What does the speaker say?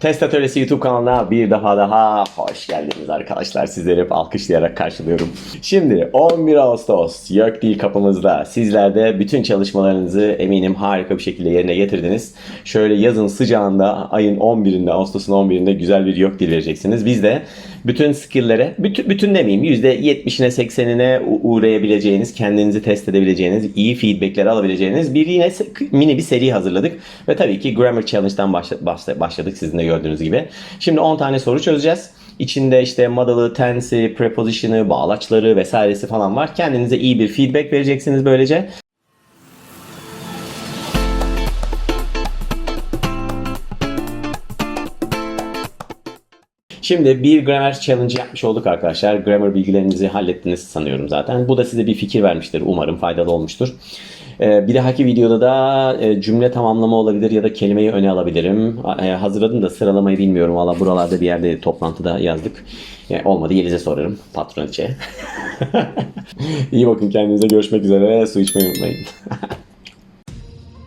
Test Atölyesi YouTube kanalına bir defa daha hoş geldiniz arkadaşlar. Sizleri hep alkışlayarak karşılıyorum. Şimdi 11 Ağustos yok değil kapımızda. Sizler de bütün çalışmalarınızı eminim harika bir şekilde yerine getirdiniz. Şöyle yazın sıcağında ayın 11'inde Ağustos'un 11'inde güzel bir yok dil vereceksiniz. Biz de bütün skill'lere, bütün, bütün demeyeyim %70'ine 80'ine u- uğrayabileceğiniz, kendinizi test edebileceğiniz, iyi feedbackleri alabileceğiniz bir yine mini bir seri hazırladık. Ve tabii ki Grammar Challenge'dan başla- başla- başladık sizin de gördüğünüz gibi. Şimdi 10 tane soru çözeceğiz. İçinde işte model'ı, tense'i, preposition'ı, bağlaçları vesairesi falan var. Kendinize iyi bir feedback vereceksiniz böylece. Şimdi bir grammar challenge yapmış olduk arkadaşlar. Grammar bilgilerinizi hallettiniz sanıyorum zaten. Bu da size bir fikir vermiştir. Umarım faydalı olmuştur. Ee, bir dahaki videoda da e, cümle tamamlama olabilir ya da kelimeyi öne alabilirim. E, hazırladım da sıralamayı bilmiyorum. Valla buralarda bir yerde toplantıda yazdık. Yani olmadı Yeliz'e sorarım. Patroniçe. İyi bakın kendinize. Görüşmek üzere. Su içmeyi unutmayın.